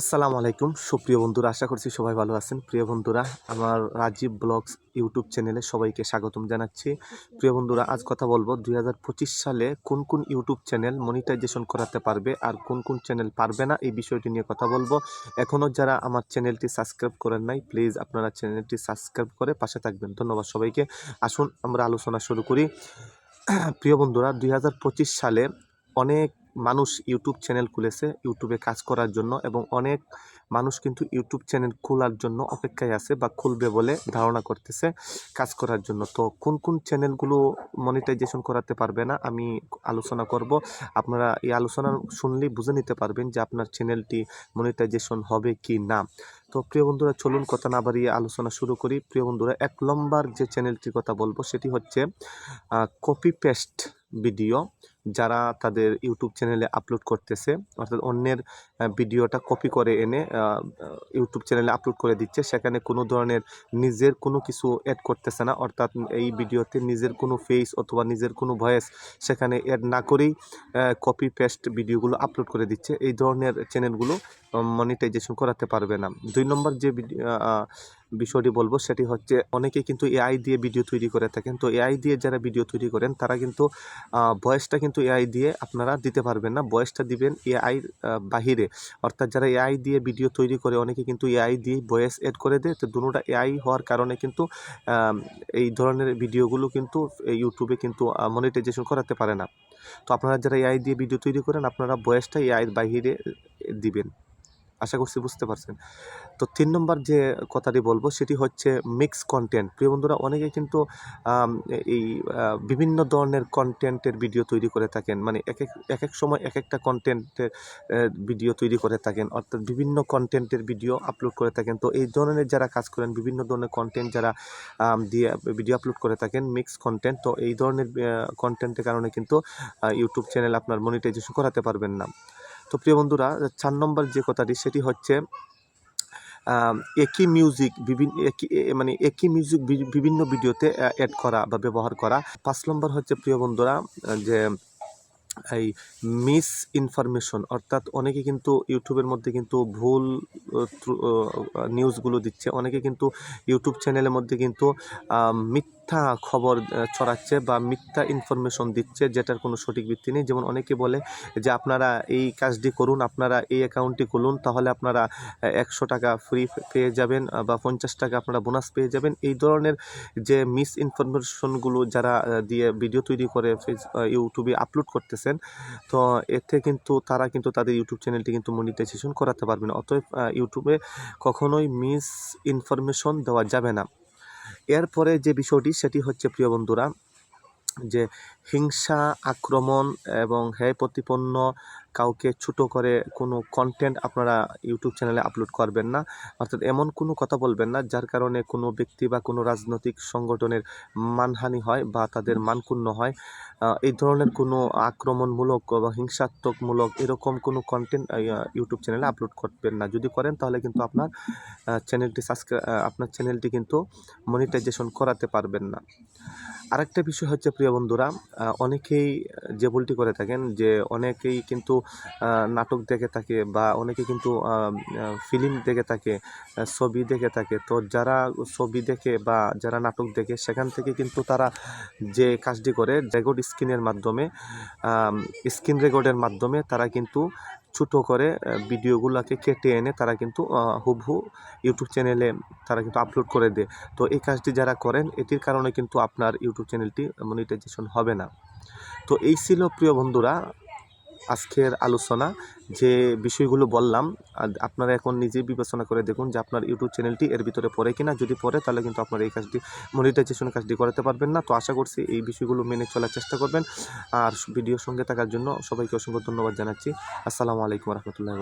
আসসালামু আলাইকুম। সুপ্রিয় বন্ধুরা, আশা করছি সবাই ভালো আছেন। প্রিয় বন্ধুরা, আমার রাজীব ব্লগস ইউটিউব চ্যানেলে সবাইকে স্বাগতম জানাচ্ছি। প্রিয় বন্ধুরা, আজ কথা বলব দুই হাজার পঁচিশ সালে কোন কোন ইউটিউব চ্যানেল মনিটাইজেশন করাতে পারবে আর কোন কোন চ্যানেল পারবে না, এই বিষয়টি নিয়ে কথা বলব। এখনও যারা আমার চ্যানেলটি সাবস্ক্রাইব করেন নাই, প্লিজ আপনারা চ্যানেলটি সাবস্ক্রাইব করে পাশে থাকবেন। ধন্যবাদ সবাইকে। আসুন, আমরা আলোচনা শুরু করি। প্রিয় বন্ধুরা, দুই হাজার পঁচিশ সালে অনেক মানুষ ইউটিউব চ্যানেল খুলেছে ইউটিউবে কাজ করার জন্য এবং অনেক মানুষ কিন্তু ইউটিউব চ্যানেল খোলার জন্য অপেক্ষায় আছে বা খুলবে বলে ধারণা করতেছে কাজ করার জন্য। তো কোন কোন চ্যানেলগুলো মনিটাইজেশন করাতে পারবে না আমি আলোচনা করব। আপনারা এই আলোচনা শুনলেই বুঝে নিতে পারবেন যে আপনার চ্যানেলটি মনিটাইজেশন হবে কি না। তো প্রিয় বন্ধুরা, চলুন কথা না বাড়িয়ে আলোচনা শুরু করি। প্রিয় বন্ধুরা, এক নম্বর যে চ্যানেলটির কথা বলব সেটি হচ্ছে কপি পেস্ট ভিডিও যারা তাদের ইউটিউব চ্যানেলে আপলোড করতেছে, অর্থাৎ অন্যের ভিডিওটা কপি করে এনে ইউটিউব চ্যানেলে আপলোড করে দিচ্ছে, সেখানে কোনো ধরনের নিজের কোনো কিছু অ্যাড করতেছে না, অর্থাৎ এই ভিডিওতে নিজের কোনো ফেস অথবা নিজের কোনো ভয়েস সেখানে অ্যাড না করেই কপি পেস্ট ভিডিওগুলো আপলোড করে দিচ্ছে, এই ধরনের চ্যানেলগুলো মনিটাইজেশন করাতে পারবে না। দুই নম্বর যে বিষয়টি বলব, সেটি হচ্ছে অনেকেই কিন্তু এআই দিয়ে ভিডিও তৈরি করে থাকেন, তো এআই দিয়ে যারা ভিডিও তৈরি করেন, তারা কিন্তু ভয়েসটা কিন্তু এআই দিয়ে আপনারা দিতে পারবেন না। বয়েসটা দিবেন এআই বাহিরে। অর্থাৎ যারা এআই দিয়ে ভিডিও তৈরি করে, অনেকে কিন্তু এআই দিয়ে বয়েস এড করে দেয়। তো দুটোটা এআই হওয়ার কারণে কিন্তু এই ধরনের ভিডিওগুলো কিন্তু ইউটিউবে কিন্তু মনিটাইজেশন করাতে পারে না। তো আপনারা যারা এআই দিয়ে ভিডিও তৈরি করেন, আপনারা বয়েসটা এআইয়ের বাহিরে দিবেন। আশা করছি বুঝতে পারছেন। তো তিন নম্বর যে কথাটি বলব, সেটি হচ্ছে মিক্স কন্টেন্ট প্রিয় বন্ধুরা, অনেকে কিন্তু এই বিভিন্ন ধরনের কন্টেন্টের ভিডিও তৈরি করে থাকেন। মানে এক এক সময় এক একটা কন্টেন্টের ভিডিও তৈরি করে থাকেন। অর্থাৎ বিভিন্ন কন্টেন্টের ভিডিও আপলোড করে থাকেন। তো এই ধরনের যারা কাজ করেন, বিভিন্ন ধরনের কন্টেন্ট যারা দিয়ে ভিডিও আপলোড করে থাকেন মিক্স কন্টেন্ট তো এই ধরনের কন্টেন্টের কারণে কিন্তু ইউটিউব চ্যানেল আপনার মনিটাইজেশন করাতে পারবেন না। তো প্রিয় বন্ধুরা, চার নম্বর যে কথাটি, সেটি হচ্ছে একই মিউজিক বিভিন্ন, একই মানে একই মিউজিক বিভিন্ন ভিডিওতে অ্যাড করা বা ব্যবহার করা। পাঁচ নম্বর হচ্ছে, প্রিয় বন্ধুরা, যে এই মিস ইনফরমেশন অর্থাৎ অনেকে কিন্তু ইউটিউবের মধ্যে কিন্তু ভুল নিউজগুলো দিচ্ছে। অনেকে কিন্তু ইউটিউব চ্যানেলের মধ্যে কিন্তু মিথ্যা খবর ছড়াচ্ছে বা মিথ্যা ইনফরমেশন দিচ্ছে যেটার কোনো সঠিক ভিত্তি নেই। যেমন অনেকে বলে যে আপনারা এই কাজটি করুন, আপনারা এই অ্যাকাউন্টটি খুলুন, তাহলে আপনারা একশো টাকা ফ্রি পেয়ে যাবেন বা পঞ্চাশ টাকা আপনারা বোনাস পেয়ে যাবেন। এই ধরনের যে মিস ইনফরমেশনগুলো যারা দিয়ে ভিডিও তৈরি করে ফেস ইউটিউবে আপলোড করতেছেন, তো এতে কিন্তু তারা কিন্তু তাদের ইউটিউব চ্যানেলটি কিন্তু মনিটাইজেশন করাতে পারবে না। অতএব ইউটিউবে কখনোই মিস ইনফরমেশন দেওয়া যাবে না। এরপরে যে বিষয়টি সেটি হচ্ছে প্রিয় বন্ধুরা যে হিংসা আক্রমণ এবং হ্যায় প্রতিপন্ন কাউকে ছোটো করে কোনো কন্টেন্ট আপনারা ইউটিউব চ্যানেলে আপলোড করবেন না। অর্থাৎ এমন কোনো কথা বলবেন না যার কারণে কোনো ব্যক্তি বা কোনো রাজনৈতিক সংগঠনের মানহানি হয় বা তাদের মানক্ষুণ্ণ হয়। এই ধরনের কোনো আক্রমণমূলক বা হিংসাত্মকমূলক এরকম কোনো কন্টেন্ট ইউটিউব চ্যানেলে আপলোড করবেন না। যদি করেন তাহলে কিন্তু আপনার চ্যানেলটি সাবস্ক্রাইব আপনার চ্যানেলটি কিন্তু মনিটাইজেশন করাতে পারবেন না। আরেকটা বিষয় হচ্ছে প্রিয় বন্ধুরা অনেকেই যে ভুলটি করে থাকেন যে অনেকেই কিন্তু নাটক দেখে থাকে বা অনেকে কিন্তু ফিল্ম দেখে থাকে ছবি দেখে থাকে। তো যারা ছবি দেখে বা যারা নাটক দেখে, সেখান থেকে কিন্তু তারা যে কাজটি করে রেকর্ড স্ক্রিনের মাধ্যমে স্ক্রিন রেকর্ডের মাধ্যমে তারা কিন্তু ছোটো করে ভিডিওগুলোকে কেটে এনে তারা কিন্তু হুবহু ইউটিউব চ্যানেলে তারা কিন্তু আপলোড করে দেয়। তো এই কাজটি যারা করেন, এটির কারণে কিন্তু আপনার ইউটিউব চ্যানেলটি মনিটাইজেশন হবে না। তো এই ছিল প্রিয় বন্ধুরা আজকের আলোচনা যে বিষয়গুলো বললাম আপনারা এখন নিজে বিবেচনা করে দেখুন যে আপনার ইউটিউব চ্যানেলটি এর ভিতরে পড়ে কিনা। যদি পড়ে, তাহলে কিন্তু আপনার এই কাজটি মনিটাইজেশন কাজটি করাতে পারবেন না। তো আশা করছি এই বিষয়গুলো মেনে চলার চেষ্টা করবেন। আর ভিডিওর সঙ্গে থাকার জন্য সবাইকে অসংখ্য ধন্যবাদ জানাচ্ছি। আসসালামু আলাইকুম রহমতুল্লাহ